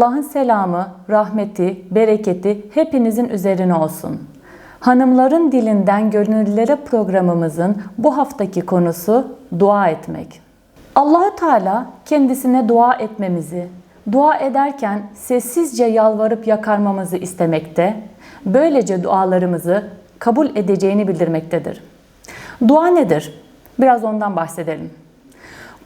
Allah'ın selamı, rahmeti, bereketi hepinizin üzerine olsun. Hanımların dilinden gönüllere programımızın bu haftaki konusu dua etmek. Allahü Teala kendisine dua etmemizi, dua ederken sessizce yalvarıp yakarmamızı istemekte, böylece dualarımızı kabul edeceğini bildirmektedir. Dua nedir? Biraz ondan bahsedelim.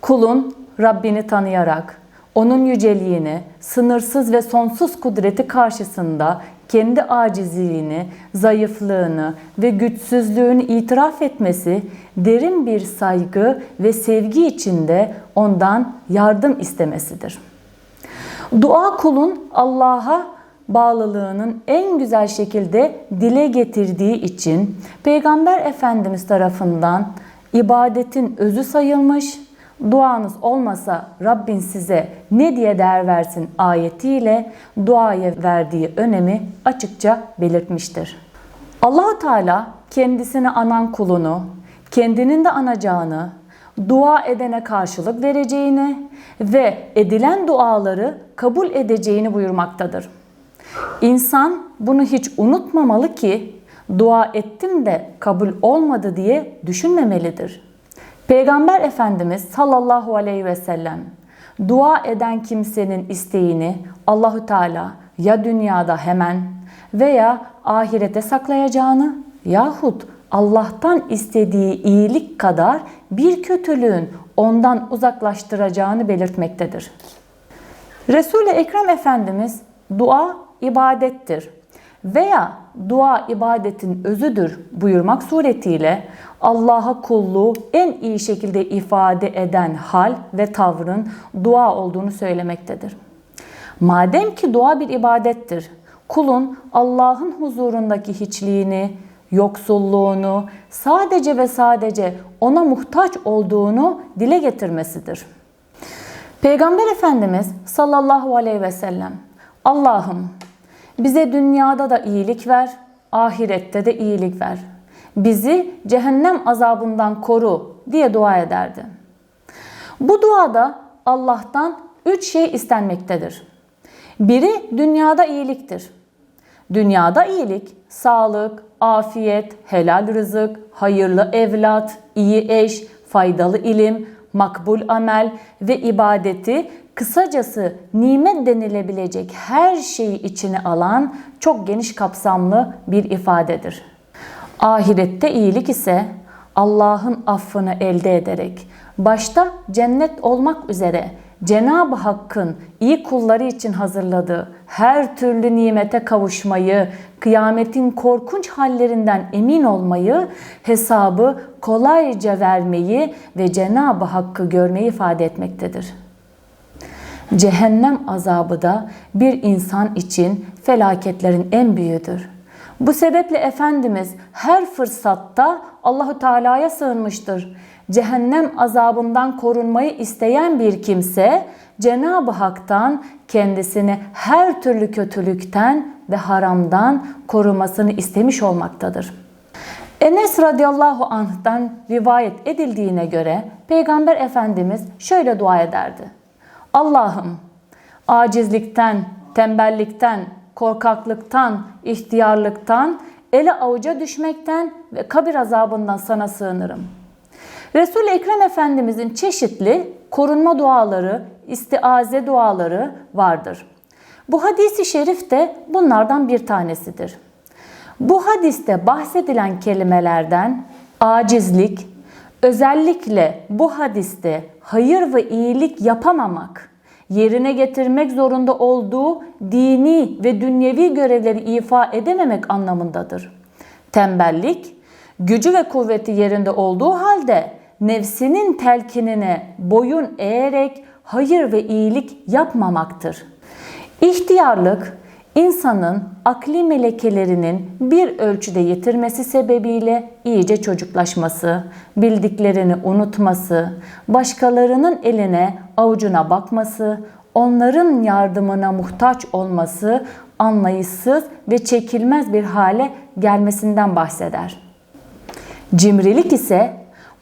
Kulun Rabbini tanıyarak, onun yüceliğini, sınırsız ve sonsuz kudreti karşısında kendi acizliğini, zayıflığını ve güçsüzlüğünü itiraf etmesi, derin bir saygı ve sevgi içinde ondan yardım istemesidir. Dua kulun Allah'a bağlılığının en güzel şekilde dile getirdiği için Peygamber Efendimiz tarafından ibadetin özü sayılmış, duanız olmasa Rabbin size ne diye değer versin ayetiyle duaya verdiği önemi açıkça belirtmiştir. allah Teala kendisini anan kulunu, kendinin de anacağını, dua edene karşılık vereceğini ve edilen duaları kabul edeceğini buyurmaktadır. İnsan bunu hiç unutmamalı ki dua ettim de kabul olmadı diye düşünmemelidir. Peygamber Efendimiz sallallahu aleyhi ve sellem dua eden kimsenin isteğini Allahü Teala ya dünyada hemen veya ahirete saklayacağını yahut Allah'tan istediği iyilik kadar bir kötülüğün ondan uzaklaştıracağını belirtmektedir. Resul-i Ekrem Efendimiz dua ibadettir veya dua ibadetin özüdür buyurmak suretiyle Allah'a kulluğu en iyi şekilde ifade eden hal ve tavrın dua olduğunu söylemektedir. Madem ki dua bir ibadettir, kulun Allah'ın huzurundaki hiçliğini, yoksulluğunu, sadece ve sadece ona muhtaç olduğunu dile getirmesidir. Peygamber Efendimiz sallallahu aleyhi ve sellem Allah'ım bize dünyada da iyilik ver, ahirette de iyilik ver. Bizi cehennem azabından koru diye dua ederdi. Bu duada Allah'tan üç şey istenmektedir. Biri dünyada iyiliktir. Dünyada iyilik, sağlık, afiyet, helal rızık, hayırlı evlat, iyi eş, faydalı ilim, makbul amel ve ibadeti kısacası nimet denilebilecek her şeyi içine alan çok geniş kapsamlı bir ifadedir. Ahirette iyilik ise Allah'ın affını elde ederek başta cennet olmak üzere Cenab-ı Hakk'ın iyi kulları için hazırladığı her türlü nimete kavuşmayı, kıyametin korkunç hallerinden emin olmayı, hesabı kolayca vermeyi ve Cenab-ı Hakk'ı görmeyi ifade etmektedir. Cehennem azabı da bir insan için felaketlerin en büyüğüdür. Bu sebeple Efendimiz her fırsatta Allahu Teala'ya sığınmıştır. Cehennem azabından korunmayı isteyen bir kimse Cenab-ı Hak'tan kendisini her türlü kötülükten ve haramdan korumasını istemiş olmaktadır. Enes radıyallahu anh'tan rivayet edildiğine göre Peygamber Efendimiz şöyle dua ederdi. Allah'ım acizlikten, tembellikten, korkaklıktan, ihtiyarlıktan, ele avuca düşmekten ve kabir azabından sana sığınırım. Resul-i Ekrem Efendimizin çeşitli korunma duaları, istiaze duaları vardır. Bu hadisi şerif de bunlardan bir tanesidir. Bu hadiste bahsedilen kelimelerden acizlik, özellikle bu hadiste hayır ve iyilik yapamamak, yerine getirmek zorunda olduğu dini ve dünyevi görevleri ifa edememek anlamındadır. Tembellik, gücü ve kuvveti yerinde olduğu halde nefsinin telkinine boyun eğerek hayır ve iyilik yapmamaktır. İhtiyarlık, insanın akli melekelerinin bir ölçüde yitirmesi sebebiyle iyice çocuklaşması, bildiklerini unutması, başkalarının eline avucuna bakması, onların yardımına muhtaç olması, anlayışsız ve çekilmez bir hale gelmesinden bahseder. Cimrilik ise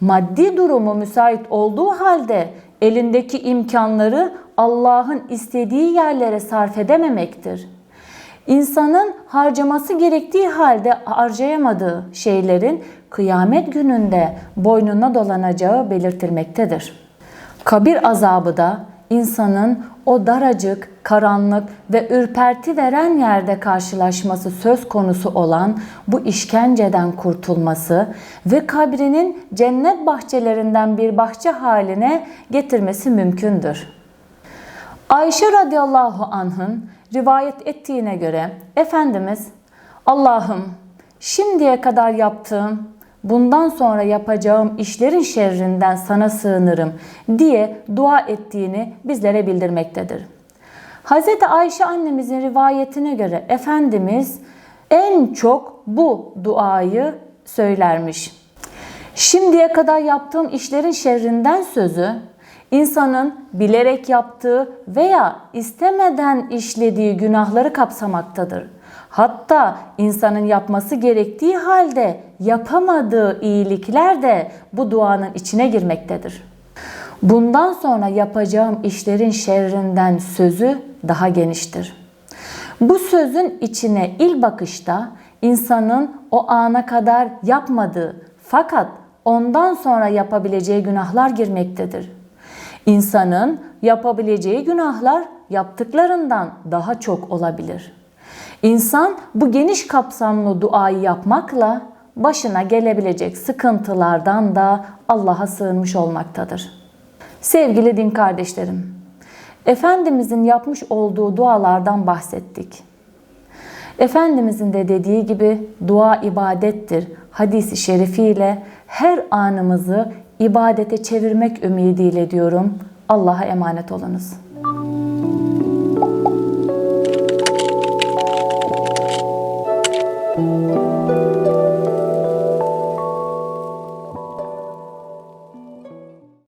maddi durumu müsait olduğu halde elindeki imkanları Allah'ın istediği yerlere sarf edememektir. İnsanın harcaması gerektiği halde harcayamadığı şeylerin kıyamet gününde boynuna dolanacağı belirtilmektedir. Kabir azabı da insanın o daracık, karanlık ve ürperti veren yerde karşılaşması söz konusu olan bu işkenceden kurtulması ve kabrinin cennet bahçelerinden bir bahçe haline getirmesi mümkündür. Ayşe radıyallahu anh'ın rivayet ettiğine göre Efendimiz Allah'ım şimdiye kadar yaptığım bundan sonra yapacağım işlerin şerrinden sana sığınırım diye dua ettiğini bizlere bildirmektedir. Hz. Ayşe annemizin rivayetine göre Efendimiz en çok bu duayı söylermiş. Şimdiye kadar yaptığım işlerin şerrinden sözü insanın bilerek yaptığı veya istemeden işlediği günahları kapsamaktadır. Hatta insanın yapması gerektiği halde yapamadığı iyilikler de bu duanın içine girmektedir. Bundan sonra yapacağım işlerin şerrinden sözü daha geniştir. Bu sözün içine ilk bakışta insanın o ana kadar yapmadığı fakat ondan sonra yapabileceği günahlar girmektedir. İnsanın yapabileceği günahlar yaptıklarından daha çok olabilir. İnsan bu geniş kapsamlı duayı yapmakla başına gelebilecek sıkıntılardan da Allah'a sığınmış olmaktadır. Sevgili din kardeşlerim, Efendimizin yapmış olduğu dualardan bahsettik. Efendimizin de dediği gibi dua ibadettir hadisi şerifiyle her anımızı ibadete çevirmek ümidiyle diyorum. Allah'a emanet olunuz.